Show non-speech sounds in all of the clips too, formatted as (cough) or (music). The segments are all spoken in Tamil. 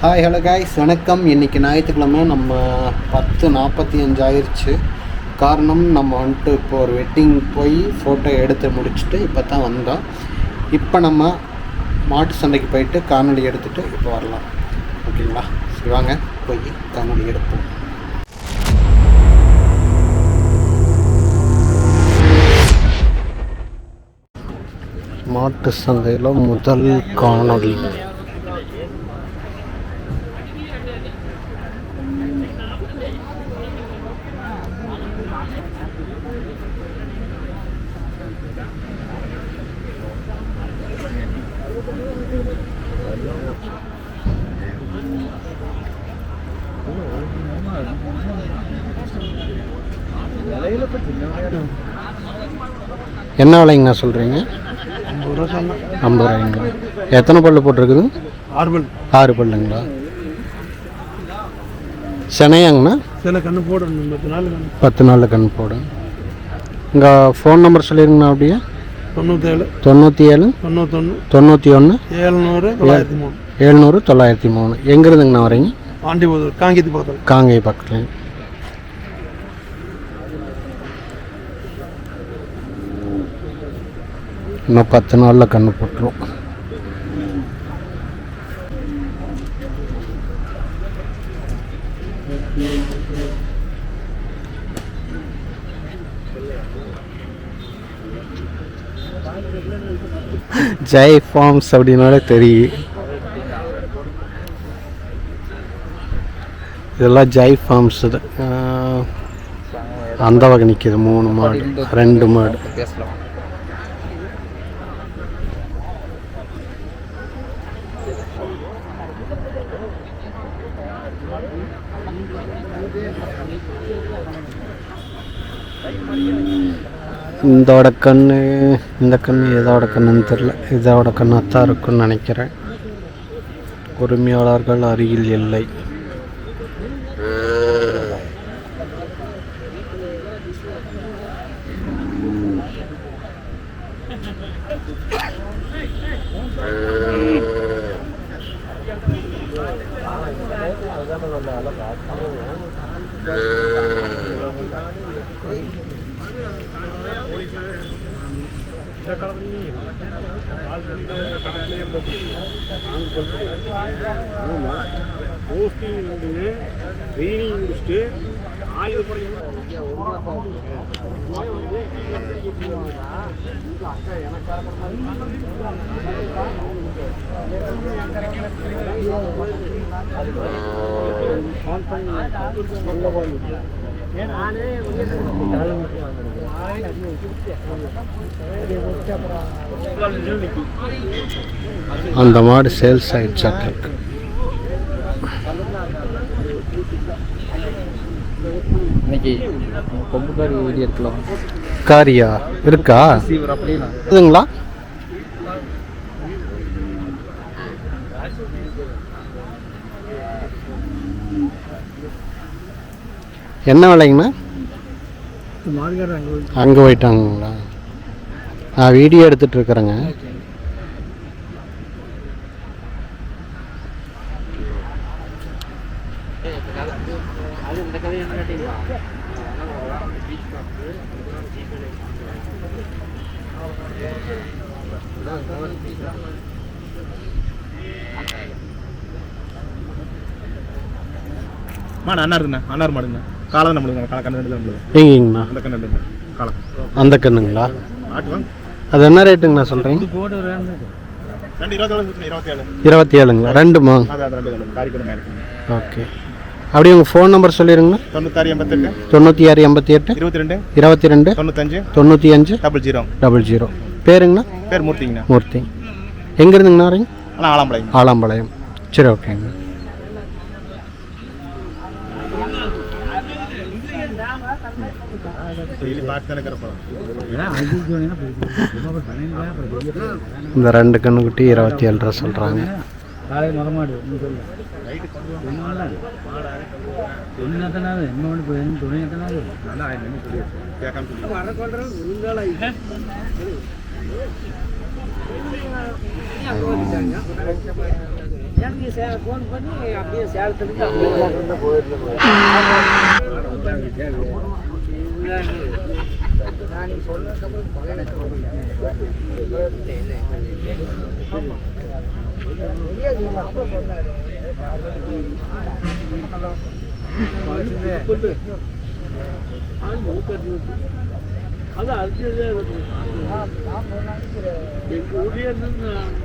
ஹாய் ஹலோ காய்ஸ் வணக்கம். இன்றைக்கி ஞாயிற்றுக்கிழமை. நம்ம பத்து நாற்பத்தி அஞ்சு ஆயிடுச்சு காரணம் நம்ம வந்துட்டு இப்போ ஒரு வெட்டிங் போய் ஃபோட்டோ எடுத்து முடிச்சுட்டு இப்போ தான் வந்தோம். இப்போ நம்ம மாட்டு சந்தைக்கு போயிட்டு காணொலி எடுத்துகிட்டு இப்போ வரலாம். ஓகேங்களா? சரி வாங்க. போய் காணொலி எடுப்போம். மாட்டு சந்தையில் முதல் காணொலி என்ன விலைங்கண்ணா சொல்கிறீங்க ஐம்பது ரூபாய்ங்களா எத்தனை பல்லு போட்டிருக்குது? ஆர்வல் ஆறு பல்லுங்களா? சென்னையாங்கண்ணா சில கண்ணு போடணும் பத்து நாள் கண்ணு பத்து நாளில் கண் போடும். இங்கே ஃபோன் நம்பர் சொல்லிருங்கண்ணா அப்படியே. தொண்ணூற்றேழு தொண்ணூற்றி ஏழு தொண்ணூத்தொன்று தொண்ணூற்றி ஒன்று ஏழ்நூறு தொள்ளாயிரத்தி மூணு. எழுநூறு தொள்ளாயிரத்தி மூணு. எங்கேருந்துங்கண்ணா வரீங்க? ஆண்டிபுதூர் காங்கேத்தி பக்கத்தில். காங்கை பக்கத்தில். இன்னும் பத்து நாளில் கண்ணு போட்டுரும். ஜெய் ஃபார்ம்ஸ் அப்படின்னாலே தெரியும். இதெல்லாம் ஜெய் ஃபார்ம்ஸ் அந்த வகை நிற்கிது மூணு மாடு ரெண்டு மாடு. இதோட கண்ணு இந்த கண் எதோட கண்ணுன்னு தெரில இதோட கண்ணாக தான் இருக்குன்னு நினைக்கிறேன். உரிமையாளர்கள் அருகில் இல்லை. (laughs) ஆமாம் போஸ்டிங் முடிஞ்சு ட்ரைனிங் முடிச்சுட்டு ஆயுத அந்த மாடு சேல்ஸ் ஆயிடுச்சாட்டிருக்கு இன்னைக்கு கொம்புக்காரி வீடியோ இருக்கலாம் காரியா இருக்கா? இதுங்களா என்ன விலைங்கண்ணா? அங்கே போயிட்டாங்களா? நான் வீடியோ எடுத்துட்டு இருக்கிறேங்க. அண்ணா இருக்குண்ணா அண்ணார் மாடுங்க காலை கண்ணு நம்மளுக்கு. எங்கேங்கண்ணா? அந்த கண்ணு ரெண்டு காலை அந்த கண்ணுங்களா? அது என்ன ரேட்டுங்கண்ணா சொல்கிறீங்க இருபத்தி ஏழு இருபத்தி ஏழுங்களா ரெண்டுமா? ஓகே. அப்படியே உங்கள் ஃபோன் நம்பர் சொல்லிடுங்கண்ணா தொண்ணூத்தாறு எண்பத்தெட்டு. தொண்ணூற்றி ஆறு எண்பத்தி எட்டு இருபத்தி ரெண்டு இருபத்தி ரெண்டு தொண்ணூத்தஞ்சு. தொண்ணூற்றி அஞ்சு டபுள் ஜீரோ. Double zero. பேருங்கண்ணா? பேர் மூர்த்திங்கண்ணா. மூர்த்தி. எங்கேருந்துங்கண்ணா வரீங்க? ஆனால் ஆலாம்பளைங்க ஆலாம்பாளையம். சரி ஓகேங்க இந்த ரெண்டு கண்ணுக்குட்டி இருபத்தி ஏழு ரூபா சொல்கிறாங்க காலை மரமாடு நீ சொல்லு. ஒன்று எத்தனாவது என்ன ஒன்று போய் துணை எத்தனாவது? நல்லா ஆயிரம் சொல்லி கேட்காம சொல்லி எனக்கு சே ஃபோன் பண்ணி அப்படியே சேலத்துலேருந்து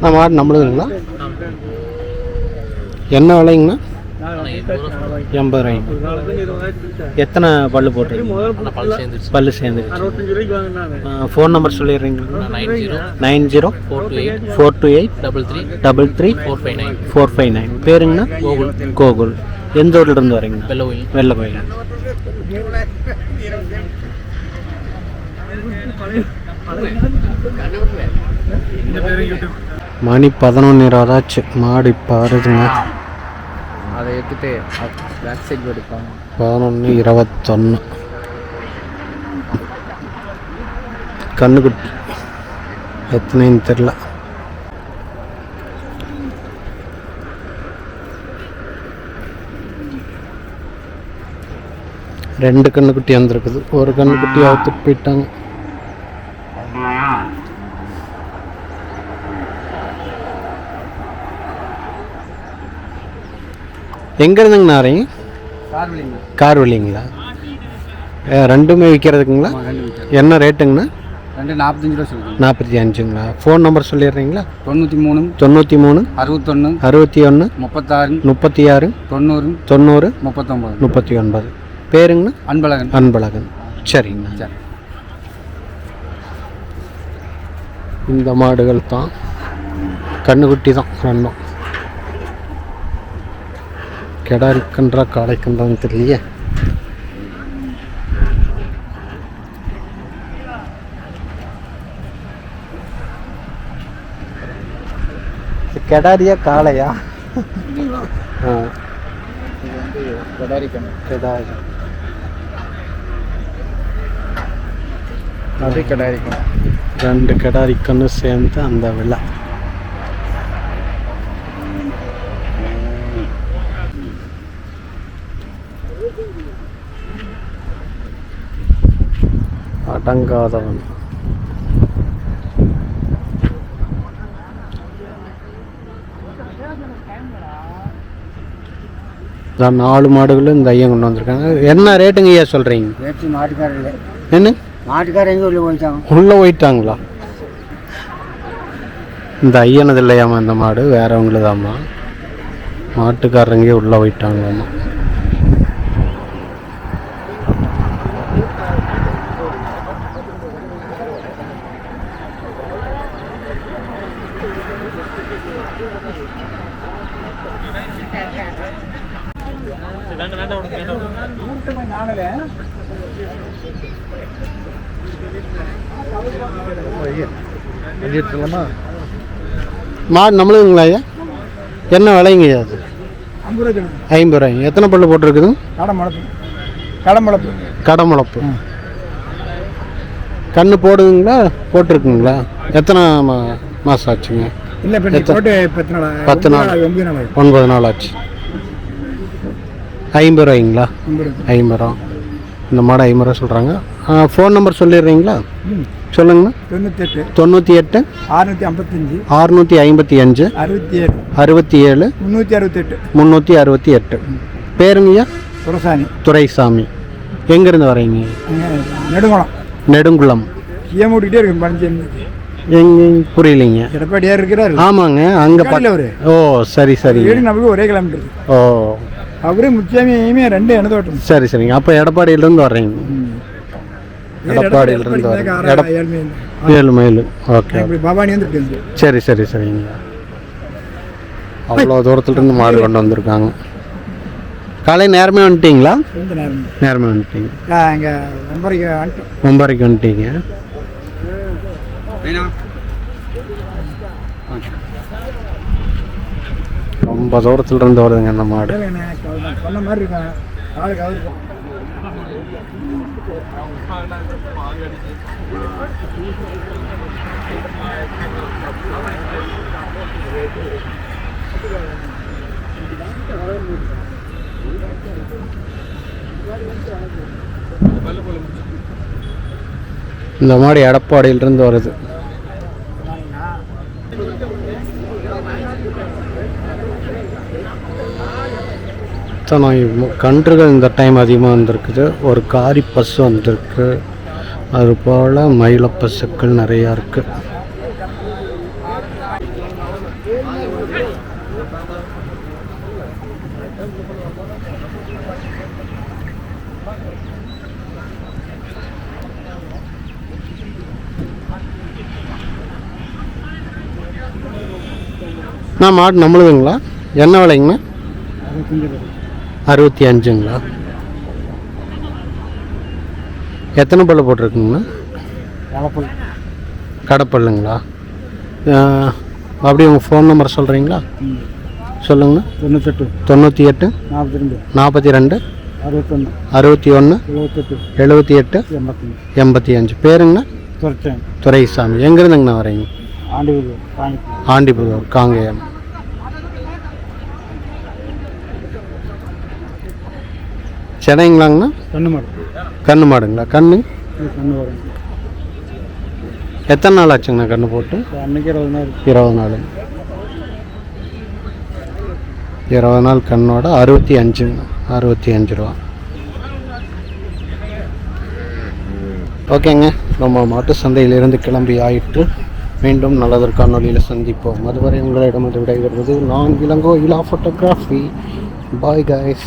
அப்படியே நம்மளுதுங்களா? என்ன விலைங்கண்ணா? எண்பது ரூபாய்ங்க எத்தனை பல்லு போட்டுருக்கீங்க? பல்லு சேர்ந்து அறுபத்தஞ்சு ரூபாய்க்கு வாங்கினாங்க. Phone number சொல்லிடுறீங்களா? Nine zero nine zero four two eight four two eight double three double three four five nine four five nine பேருங்கண்ணா? Gokul. Gokul. எந்த ஊர்ல இருந்து வரீங்கண்ணா வெள்ளவில் வெள்ளை கோயில் மணி பதினொன்று இருபதாச்சு மாடு இப்போ வருதுங்க. அதை எடுத்துட்டு பேக் சைடு எடுப்பாங்க. பதினொன்று இருபத்தொன்று கண்ணுக்குட்டி எத்தனைன்னு தெரில ரெண்டு கண்ணுக்குட்டி வந்திருக்குது. ஒரு கண்ணுக்குட்டி அவுத்துட்டு போயிட்டாங்க. எங்க இருந்துங்கண்ணா வரீங்க? கார் வழிங்களா ரெண்டுமே விற்கிறதுக்குங்களா என்ன ரேட்டுங்கண்ணா? ரெண்டு நாற்பத்தஞ்சு ரூபா நாற்பத்தி அஞ்சுங்களா? Phone number சொல்லிடுறீங்களா? தொண்ணூற்றி மூணு தொண்ணூற்றி மூணு அறுபத்தொன்று அறுபத்தி ஒன்று முப்பத்தாறு முப்பத்தி ஆறு தொண்ணூறு தொண்ணூறு முப்பத்தொம்பது. முப்பத்தி ஒன்பது பேருங்கண்ணா? அன்பழகன். அன்பழகன். சரிங்கண்ணா. சரி. இந்த மாடுகள் தான் கண்ணுக்குட்டி தான் ரெண்டும். கெடாரிக்கன்றா காளைக்கன்றான்னு தெரியலையே. இது கெடாரியா காளையா? ஆ. கெடாரி. அது கிடையாது ரெண்டு கெடாரிக்கன்னு சேர்ந்து அந்த விழா. அடங்காதவன். இதான் நாலு மாடுகளும் இந்த ஐயன் கொண்டு வந்திருக்காங்க என்ன ரேட்டுங்க ஐயா சொல்கிறீங்க மாட்டுக்காரர் இல்லை. என்ன? மாட்டுக்காரர் எங்கே உள்ள போயிட்டாங்க? உள்ளே போயிட்டாங்களா? இந்த ஐயனது இல்லையாம்மா இந்த மாடு? வேறவங்களுதாம்மா மாட்டுக்காரங்க உள்ளே போயிட்டாங்களாம்மா. மாடு நம்மளுங்களா ஐயா? என்ன விலைங்க ஐயா அது? ஐம்பது ரூபா ஐம்பது ரூபாய்ங்க. எத்தனை பல்லு போட்டிருக்குது? கடமளப்பு கடமளப்பு கடமுளப்பு கண்ணு போடுதுங்களா? போட்டிருக்குங்களா? எத்தனை மா மாதம் ஆச்சுங்க? இல்லை பத்து நாள். ஒன்பது நாள் ஆச்சு. ஐம்பது ரூபாய்ங்களா? ஐம்பது ரூபா. இந்த மாடு ஐம்பது சொல்கிறாங்க ஃபோன் நம்பர் சொல்லிடுறீங்களா? சொல்லுங்கண்ணா. தொண்ணூத்தெட்டு. தொண்ணூற்றி எட்டு அறுநூற்றி ஐம்பத்தஞ்சு. அறுநூற்றி ஐம்பத்தி அஞ்சு. அறுபத்தி ஏழு. அறுபத்தி ஏழு. முந்நூற்றி அறுபத்தெட்டு. முந்நூற்றி அறுபத்தி எட்டு. பேருங்கய்யா துரசாணி துரைசாமி. எங்கேருந்து வரீங்க? நெடுங்குளம். நெடுங்குளம். ஏன் மூட்டிக்கிட்டே இருக்கு புரியலைங்க. எடப்பாடியார் இருக்கிறார்? ஆமாங்க அங்கே அவரு. ஓ சரி சரி. வீடு நமக்கு ஒரே கிலோமீட்டர் ஓ. அவரு முக்கியமே ரெண்டு எனது ஓட்டம் சரி சரிங்க. அப்போ எடப்பாடியிலேருந்து வர்றீங்க. எடப்பாடியிலிருந்து. எடப்- ஏழு மைல். ஓகே பவானி இருந்து சரி சரி சரிங்க. அவ்வளோ தூரத்துலேருந்து மாடு கொண்டு வந்திருக்காங்க. காலை நேரமே வந்துட்டீங்களா? நேரம். வந்துட்டீங்க. ஒன்பரைக்கு வந்துட்டீங்க. ரொம்ப தூரத்தில் இருந்து வருதுங்க அந்த மாடு. சொன்ன மாதிரி இருக்கேன் இந்த மாடு எடப்பாடியிலிருந்து வருது. இத்தனை கன்றுகள் இந்த டைம் அதிகமாக வந்திருக்குது. ஒரு காரி பசு வந்திருக்கு. அதுபோல் மயில பசுக்கள் நிறையா இருக்குது நான் மாடு நம்மளுதுங்களா? என்ன விலைங்கண்ணா அறுபத்தி அஞ்சுங்களா? எத்தனை பல்லு போட்டிருக்குங்கண்ணா? கடைப்பல்லுங்களா? ஆஹ், அப்படியே உங்கள் ஃபோன் நம்பர் சொல்கிறீங்களா சொல்லுங்கண்ணா. தொண்ணூத்தெட்டு. தொண்ணூற்றி எட்டு நாற்பத்தி ரெண்டு. நாற்பத்தி ரெண்டு. அறுபத்தொன்று அறுபத்தி ஒன்று எழுபத்தெட்டு எழுபத்தி எட்டு. எண்பத்தஞ்சு எண்பத்தி அஞ்சு. பேருங்கண்ணா? துரைசாமி. எங்கேருந்துங்கண்ணா வரீங்க காணிக்கு ஆண்டிபுரம் காங்கேயம். சென்னைங்களாங்கண்ணா? கண்ணு மாடு. கண்ணு மாடுங்களா? கண்ணு? கண்ணு எத்தனை நாள் ஆச்சுங்கண்ணா கண்ணு போட்டு? அன்னைக்கு இருபது நாள். இருபது நாள். இருபது நாள் கண்ணோட அறுபத்தி அஞ்சுங்க. அறுபத்தி அஞ்சு ரூபா. ஓகேங்க. நம்ம மாட்டு சந்தையிலிருந்து கிளம்பி ஆயிட்டு மீண்டும் நல்லதொரு காணொலியில் சந்திப்போம். அதுவரை உங்களிடம் விடைபெறுவது நான் இளங்கோ இலா ஃபோட்டோகிராஃபி பாய் guys.